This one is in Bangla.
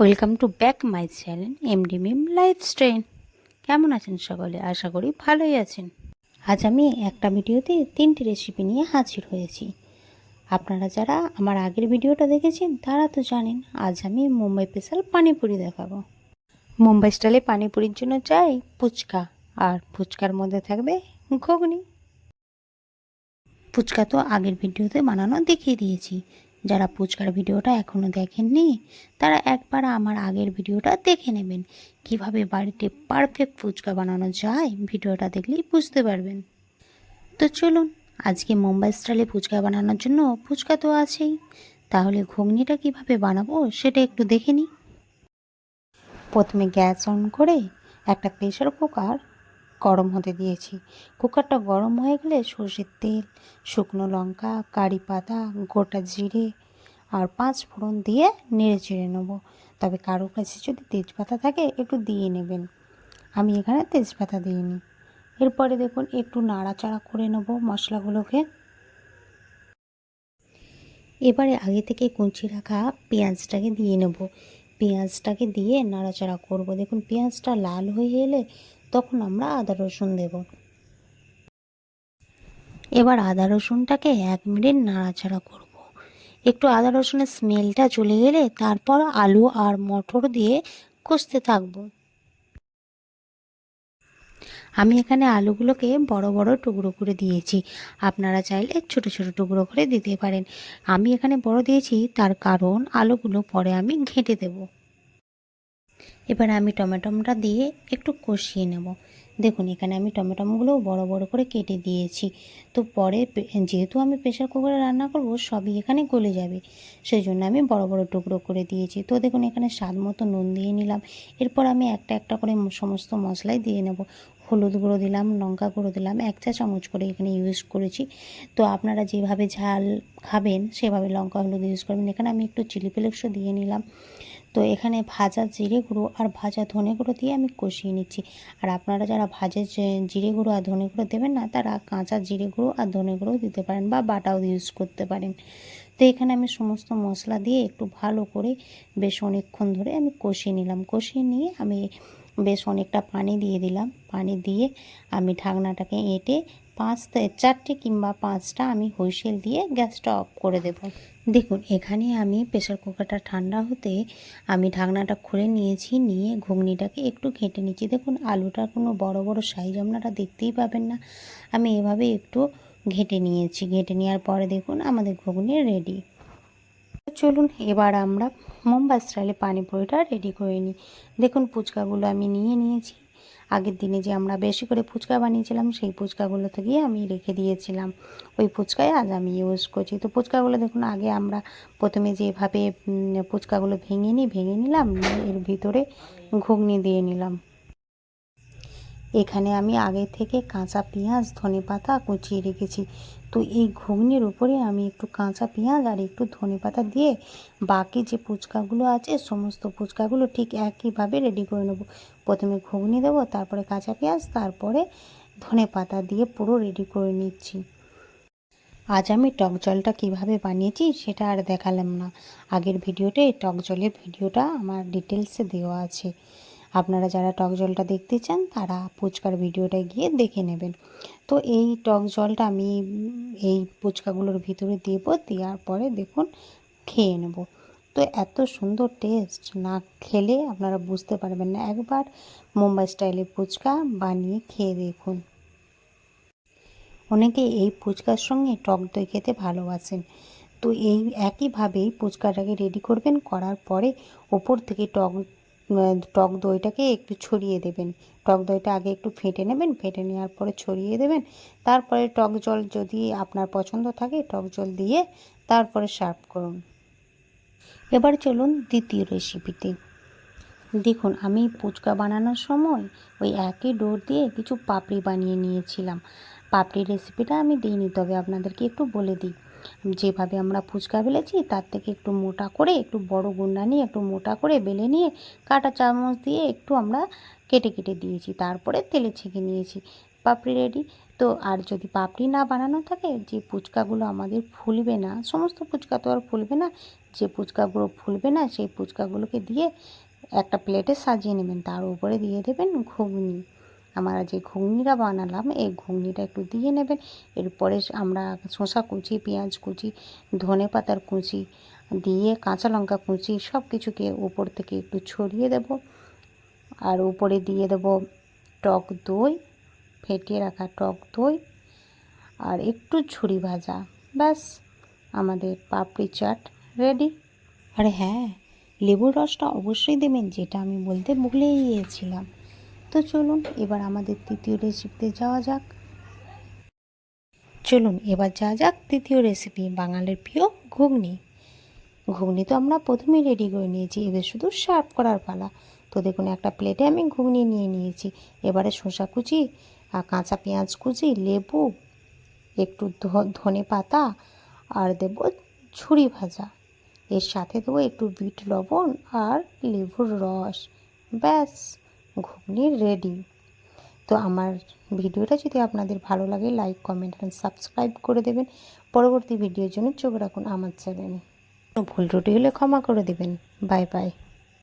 Welcome to back my channel MD Mim lifestyle কেমন আছেন সকলে? আশা করি ভালোই আছেন। আজ আমি একটা ভিডিওতে তিনটি রেসিপি নিয়ে হাজির হয়েছি। আপনারা যারা আমার আগের ভিডিওটা দেখেছেন, তারা তো জানেন, আজ আমি মুম্বাই স্পেশাল পানিপুরি দেখাবো। মুম্বাই স্টাইলে পানিপুরির জন্য চাই ফুচকা, আর ফুচকার মধ্যে থাকবে ঘুগনি। ফুচকা তো আগের ভিডিওতে বানানো দেখিয়ে দিয়েছি। যারা ফুচকার ভিডিওটা এখনও দেখেননি, তারা একবার আমার আগের ভিডিওটা দেখে নেবেন। কীভাবে বাড়িতে পারফেক্ট ফুচকা বানানো যায় ভিডিওটা দেখলেই বুঝতে পারবেন। তো চলুন, আজকে মুম্বাই স্টাইলে ফুচকা বানানোর জন্য ফুচকা তো আছেই। তাহলে ঘুগনিটা কীভাবে বানাবো সেটা একটু দেখে নিই। প্রথমে গ্যাস অন করে একটা প্রেশার কুকার গরম হতে দিয়েছি। কুকারটা গরম হয়ে গেলে সর্ষের তেল, শুকনো লঙ্কা, কারি পাতা, গোটা জিরে আর পাঁচ ফোড়ন দিয়ে নেড়ে চেড়ে নেব। তবে কারও কাছে যদি তেজপাতা থাকে, একটু দিয়ে নেবেন। আমি এখানে তেজপাতা দিইনি। এরপরে দেখুন, একটু নাড়াচাড়া করে নেব মশলাগুলোকে। এবারে আগে থেকে কুচি রাখা পেঁয়াজটাকে দিয়ে নেব। পেঁয়াজটাকে দিয়ে নাড়াচাড়া করব। দেখুন, পেঁয়াজটা লাল হয়ে এলে তখন আমরা আদা রসুন দেব। এবার আদা রসুনটাকে এক মিনিট নাড়াচাড়া করব। একটু আদা রসুনের স্মেলটা চলে গেলে তারপর আলু আর মটর দিয়ে কষতে থাকব। আমি এখানে আলুগুলোকে বড় বড় টুকরো করে দিয়েছি। আপনারা চাইলে ছোট ছোট টুকরো করে দিতে পারেন। আমি এখানে বড় দিয়েছি, তার কারণ আলুগুলো পরে আমি ঘেঁটে দেব। এবার আমি টমেটোটা দিয়ে একটু কষিয়ে নেব। দেখুন, এখানে আমি টমেটোগুলো বড় বড় করে কেটে দিয়েছি। তো পরে যেহেতু আমি প্রেশার কুকারে রান্না করব, সবই এখানে গলে যাবে। সেই জন্য আমি বড় বড় টুকরো করে দিয়েছি। তো দেখুন, এখানে স্বাদ মতো নুন দিয়ে নিলাম। এরপর আমি একটা একটা করে সমস্ত মশলাই দিয়ে নেব। হলুদ গুঁড়ো দিলাম, লঙ্কা গুঁড়ো দিলাম, এক চা চামচ করে এখানে ইউজ করেছি। তো আপনারা যেভাবে ঝাল খাবেন, সেভাবে লঙ্কা হলুদ ইউজ করবেন। এখানে আমি একটু চিলি ফ্লেক্সও দিয়ে নিলাম। তো এখানে ভাজা জিরে গুঁড়ো আর ভাজা ধনে গুঁড়ো দিয়ে আমি কষিয়ে নিচ্ছি। আর আপনারা যারা ভাজা জিরে গুঁড়ো আর ধনে গুঁড়ো দেবেন না, তারা কাঁচা জিরে গুঁড়ো আর ধনে গুঁড়ো দিতে পারেন বা বাটাও ইউজ করতে পারেন। তো এখানে আমি সমস্ত মশলা দিয়ে একটু ভালো করে বেশ অনেকক্ষণ ধরে আমি কষিয়ে নিলাম। কষিয়ে নিয়ে আমি বেশ অনেকটা পানি দিয়ে দিলাম। পানি দিয়ে আমি ঢাকনাটাকে এঁটে পাঁচ চারটে কিংবা পাঁচটা আমি হুইসেল দিয়ে গ্যাসটা অফ করে দেব। দেখুন, এখানে আমি প্রেশার কুকারটা ঠান্ডা হতে আমি ঢাকনাটা খুলে নিয়েছি, নিয়ে ঘুগনিটাকে একটু ঘেঁটে নিচ্ছি। দেখুন আলুটার কোনো বড় বড় সাইজ আপনারা দেখতেই পাবেন না। আমি এভাবে একটু ঘেঁটে নিয়েছি। ঘেঁটে নেওয়ার পরে দেখুন, আমাদের ঘুগনি রেডি চলুন, এবার আমরা মুম্বাই স্টাইলে পানিপুরিটা রেডি করে নিই। দেখুন ফুচকাগুলো আমি নিয়ে নিয়েছি। আগের দিনে যে আমরা বেশি করে ফুচকা বানিয়েছিলাম, সেই ফুচকাগুলো থেকে আমি রেখে দিয়েছিলাম। ওই ফুচকায় আজ আমি ইউজ করছি। তো ফুচকাগুলো দেখুন, আগে আমরা প্রথমে যেভাবে ফুচকাগুলো ভেঙে নিই, ভেঙে নিলাম এর ভিতরে ঘুগনি দিয়ে নিলাম। এখানে আমি আগে থেকে কাঁচা পেঁয়াজ, ধনে পাতা কুচিয়ে রেখেছি। তো এই ঘুগনির উপরে আমি একটু কাঁচা পেঁয়াজ আর একটু ধনে পাতা দিয়ে বাকি যে ফুচকাগুলো আছে, সমস্ত ফুচকাগুলো ঠিক একইভাবে রেডি করে নেব। প্রথমে ঘুগনি দেবো, তারপরে কাঁচা পেঁয়াজ, তারপরে ধনে পাতা দিয়ে পুরো রেডি করে নিচ্ছি। আজ আমি টক জলটা কীভাবে বানিয়েছি সেটা আর দেখালাম না। আগের ভিডিওতে টক জলের ভিডিওটা আমার ডিটেলসে দেওয়া আছে। আপনারা যারা টক জলটা দেখতে চান, তারা ফুচকার ভিডিওটা গিয়ে দেখে নেবেন। তো এই টক জলটা আমি এই ফুচকাগুলোর ভিতরে দেবো, দেওয়ার পরে দেখুন, খেয়ে নেব। তো এত সুন্দর টেস্ট না খেলে আপনারা বুঝতে পারবেন না। একবার মুম্বাই স্টাইলে ফুচকা বানিয়ে খেয়ে দেখুন। অনেকে এই ফুচকার সঙ্গে টক দই খেতে ভালোবাসেন। তো এই একইভাবেই ফুচকাটাকে রেডি করবেন, করার পরে ওপর থেকে টক টক দইটাকে একটু ছড়িয়ে দেবেন। টক দইটা আগে একটু ফেটে নেবেন, ফেটে নেওয়ার পরে ছড়িয়ে দেবেন। তারপরে টক জল যদি আপনার পছন্দ থাকে, টক জল দিয়ে তারপরে সার্ভ করুন। এবার চলুন দ্বিতীয় রেসিপিতে দেখুন, আমি ফুচকা বানানোর সময় ওই একই ডোর দিয়ে কিছু পাপড়ি বানিয়ে নিয়েছিলাম। পাপড়ি রেসিপিটা আমি দিইনি, তবে আপনাদেরকে একটু বলে দিই। যেভাবে আমরা ফুচকা বেলেছি তার থেকে একটু মোটা করে, একটু বড় গুন্ডা নিয়ে একটু মোটা করে বেলে নিয়ে কাঁটা চামচ দিয়ে একটু আমরা কেটে কেটে দিয়েছি। তারপরে তেলে ছেঁকে নিয়েছি। পাপড়ি রেডি তো আর যদি পাপড়ি না বানানো থাকে, যে ফুচকাগুলো আমাদের ফুলবে না, সমস্ত ফুচকা তো আর ফুলবে না, যে ফুচকাগুলো ফুলবে না, সেই ফুচকাগুলোকে দিয়ে একটা প্লেটে সাজিয়ে নেবেন। তার উপরে দিয়ে দেবেন ঘুগনি। আমরা যে ঘুগনিটা বানালাম, এই ঘুগনিটা একটু দিয়ে নেবেন। এরপরে আমরা শসা কুচি, পেঁয়াজ কুচি, ধনে পাতার কুচি দিয়ে কাঁচা লঙ্কা কুচি সব কিছুকে উপর থেকে একটু ছড়িয়ে দেব। আর উপরে দিয়ে দেব টক দই, ফেটিয়ে রাখা টক দই আর একটু ছুরি ভাজা। ব্যাস, আমাদের পাপড়ি চাট রেডি। আরে হ্যাঁ লেবুর রসটা অবশ্যই দেবেন, যেটা আমি বলতে ভুলেই গিয়েছিলাম। তো চলুন, এবার আমাদের তৃতীয় রেসিপিতে যাওয়া যাক। চলুন, এবার যা যাক তৃতীয় রেসিপি বাঙালির প্রিয় ঘুগনি। ঘুগনি তো আমরা প্রথমেই রেডি করে নিয়েছি, এবার শুধু সার্ভ করার পালা। তো দেখুন, একটা প্লেটে আমি ঘুগনি নিয়ে নিয়েছি। এবারে শসা কুচি আর কাঁচা পেঁয়াজ কুচি, লেবু, একটু ধনে পাতা, আর দেবো ঝুরি ভাজা। এর সাথে দেবো একটু বিট লবণ আর লেবুর রস। ব্যাস। ঘুগনি রেডি তো আমার ভিডিওটা যদি আপনাদের ভালো লাগে লাইক কমেন্ট অ্যান্ড সাবস্ক্রাইব করে দেবেন। পরবর্তী ভিডিওর জন্য চোখ রাখুন আমার চ্যানেলে ভুল রুটি হলে ক্ষমা করে দেবেন। Bye bye